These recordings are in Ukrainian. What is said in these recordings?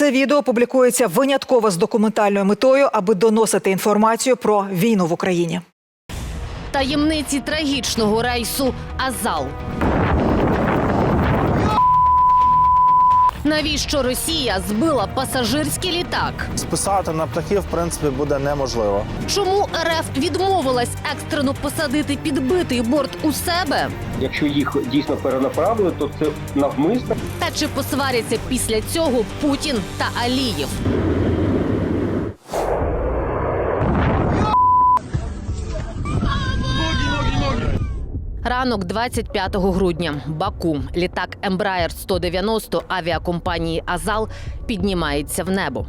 Це відео публікується винятково з документальною метою, аби доносити інформацію про війну в Україні. Таємниці трагічного рейсу Азал. Навіщо Росія збила пасажирський літак? Списати на птахів, в принципі, буде неможливо. Чому РФ відмовилась екстрено посадити підбитий борт у себе? Якщо їх дійсно перенаправили, то це навмисно. Та чи посваряться після цього Путін та Алієв? Ранок 25 грудня. Баку. Літак Embraer 190 авіакомпанії Азал піднімається в небо.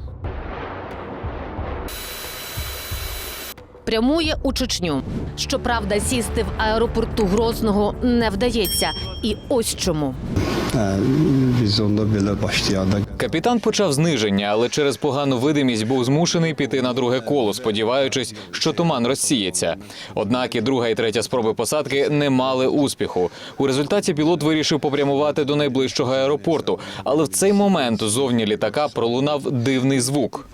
Прямує у Чечню. Щоправда, сісти в аеропорту Грозного не вдається. І ось чому. Biz onda başlayanda Капітан почав зниження, але через погану видимість був змушений піти на друге коло, сподіваючись, що туман розсіється. Однак і друга і третя спроби посадки не мали успіху. У результаті пілот вирішив попрямувати до найближчого аеропорту, але в цей момент зовні літака пролунав дивний звук.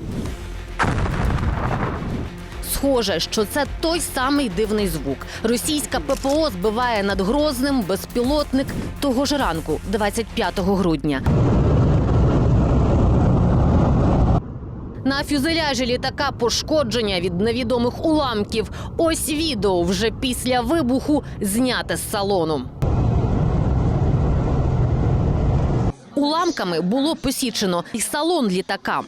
Схоже, що це той самий дивний звук. Російська ППО збиває над Грозним безпілотник того ж ранку, 25 грудня. На фюзеляжі літака пошкодження від невідомих уламків. Ось відео вже після вибуху зняте з салону. Уламками було посічено і салон літака.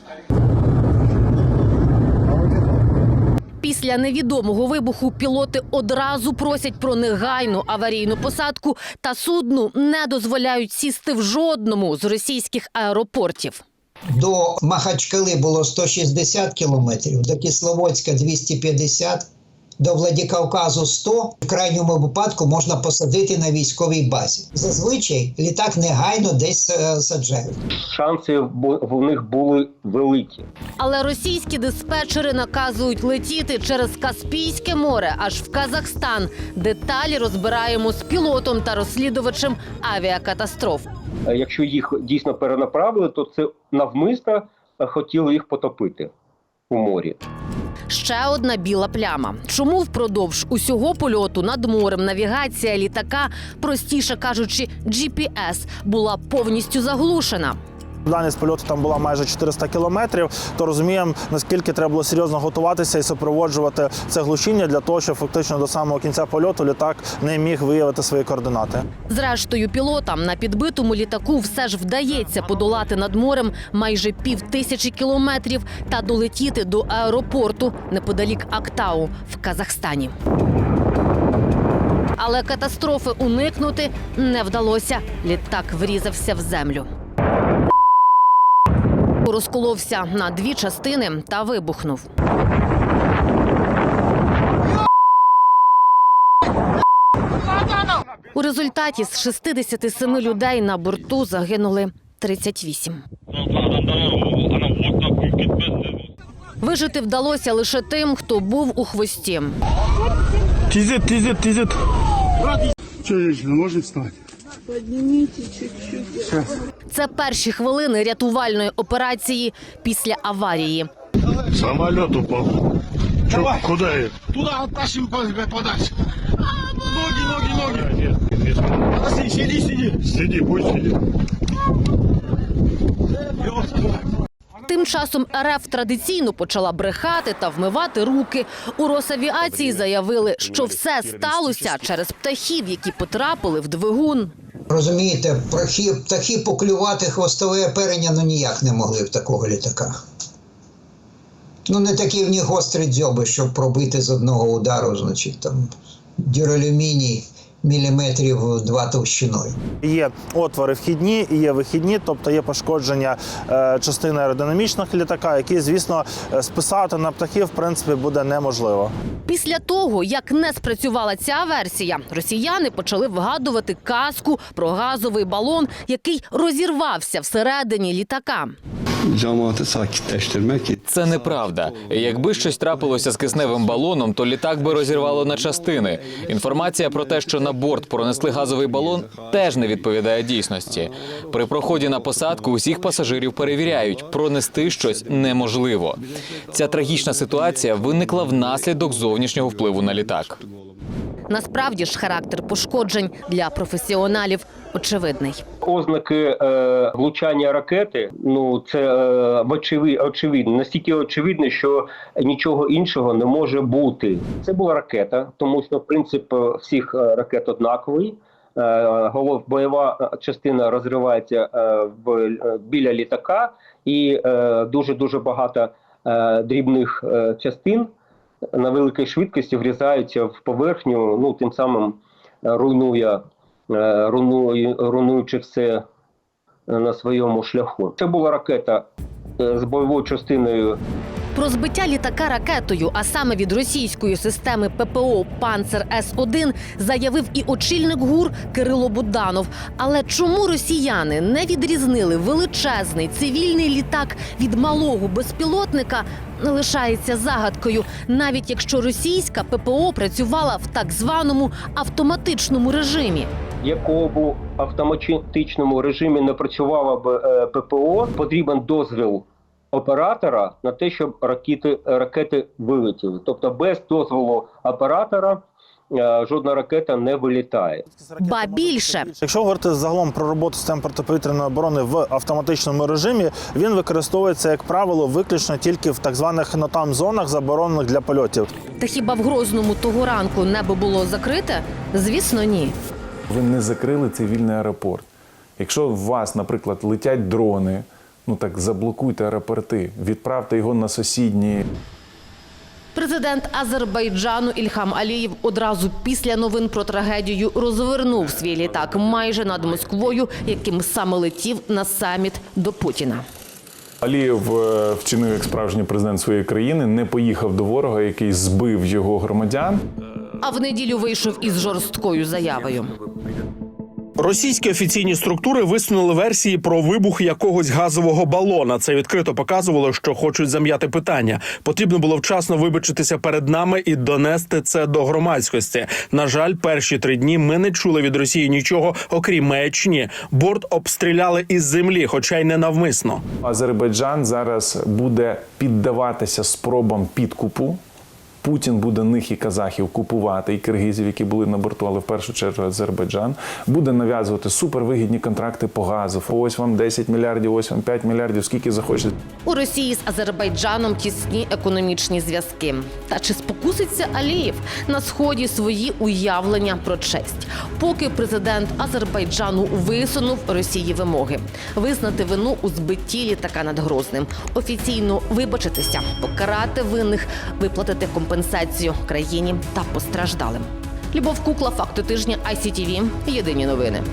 Після невідомого вибуху пілоти одразу просять про негайну аварійну посадку та судну не дозволяють сісти в жодному з російських аеропортів. До Махачкали було 160 кілометрів, до Кисловодська 250, до Владикавказу 100. В крайньому випадку можна посадити на військовій базі. Зазвичай літак негайно десь е, саджають. Шанси в них були великі. Але російські диспетчери наказують летіти через Каспійське море аж в Казахстан. Деталі розбираємо з пілотом та розслідувачем авіакатастроф. Е, Якщо їх дійсно перенаправили, то це навмисно е, хотіли їх потопити у морі. Ще одна біла пляма. Чому впродовж усього польоту над морем навігація літака, простіше кажучи, GPS, була повністю заглушена? Дальність польоту там була майже 400 кілометрів. То розуміємо, наскільки треба було серйозно готуватися і супроводжувати це глушіння для того, щоб фактично до самого кінця польоту літак не міг виявити свої координати. Зрештою, пілотам на підбитому літаку все ж вдається подолати над морем майже пів тисячі кілометрів та долетіти до аеропорту неподалік Актау в Казахстані. Але катастрофи уникнути не вдалося. Літак врізався в землю. Розколовся на дві частини та вибухнув. У результаті з 67 людей на борту загинули 38. Вижити вдалося лише тим, хто був у хвості. Тизит, тизит, тизит. Что, женщина, можно встать? Це перші хвилини рятувальної операції після аварії. Самолет упал. Чё, куда это? Туда оттащим подальше. Ноги, ноги, ноги. Подожди, сиди, сиди. Сиди, пусть сидит. Тим часом РФ традиційно почала брехати та вмивати руки. У Росавіації заявили, що все сталося через птахів, які потрапили в двигун. Розумієте, птахи, птахи поклювати хвостове оперення ну ніяк не могли в такого літака. Ну, не такі в них гострі дзьоби, щоб пробити з одного удару, значить, там дюралюміній міліметрів два товщиною. Є отвори вхідні і є вихідні, тобто є пошкодження е, частини аеродинамічних літака, які, звісно, е, списати на птахів в принципі буде неможливо. Після того, як не спрацювала ця версія, росіяни почали вгадувати казку про газовий балон, який розірвався всередині літака. Cemaati sakitleştirmek Це неправда. Якби щось трапилося з кисневим балоном, то літак би розірвало на частини. Інформація про те, що на борт пронесли газовий балон, теж не відповідає дійсності. При проході на посадку усіх пасажирів перевіряють, пронести щось неможливо. Ця трагічна ситуація виникла внаслідок зовнішнього впливу на літак. Насправді ж характер пошкоджень для професіоналів очевидний. Ознаки е, влучання ракети, ну це е, очевидно, очевидно, настільки очевидно, що нічого іншого не може бути. Це була ракета, тому що принцип е, всіх е, ракет однаковий. Е, голов бойова частина розривається в біля літака, і дуже дуже багато дрібних частин на великій швидкості врізаються в поверхню, ну тим самим е, руйнує, е, руйнує, руйнуючи все на своєму шляху. Це була ракета е, з бойовою частиною Про збиття літака ракетою, а саме від російської системи ППО Панцер С-1, заявив і очільник ГУР Кирило Буданов. Але чому росіяни не відрізнили величезний цивільний літак від малого безпілотника, лишається загадкою, навіть якщо російська ППО працювала в так званому автоматичному режимі. якого б автоматичному режимі не працювала б е, ППО, потрібен дозвіл оператора на те, щоб ракети, ракети вилетіли. Тобто без дозволу оператора жодна ракета не вилітає. Ба більше Якщо говорити загалом про роботу систем протиповітряної оборони в автоматичному режимі, він використовується, як правило, виключно тільки в так званих нотам зонах, заборонених для польотів. та хіба в Грозному того ранку небо було закрите? Звісно, ні. Ви не закрили цивільний аеропорт. Якщо у вас, наприклад, летять дрони, ну так заблокуйте аеропорти, відправте його на сусідні. Президент Азербайджану Ільхам Алієв одразу після новин про трагедію розвернув свій літак майже над Москвою, яким саме летів на саміт до Путіна. Алієв е, вчинив як справжній президент своєї країни, не поїхав до ворога, який збив його громадян. А в неділю вийшов із жорсткою заявою. Російські офіційні структури висунули версії про вибух якогось газового балона. Це відкрито показувало, що хочуть зам'яти питання. Потрібно було вчасно вибачитися перед нами і донести це до громадськості. На жаль, перші три дні ми не чули від Росії нічого, окрім маячні. Борт обстріляли із землі, хоча й не навмисно. Азербайджан зараз буде піддаватися спробам підкупу. Путін буде них і казахів купувати, і киргизів, які були на борту, але в першу чергу Азербайджан буде нав'язувати супервигідні контракти по газу. Ось вам 10 мільярдів, ось вам 5 мільярдів, скільки захочете. У Росії з Азербайджаном тісні економічні зв'язки. Та чи спокуситься Алієв на сході свої уявлення про честь? Поки президент Азербайджану висунув Росії вимоги визнати вину у збитті літака над Грозним, офіційно вибачитися, покарати винних, виплатити компенсацію країні та постраждалим. Любов Кукла, факти тижня ICTV. Єдині новини.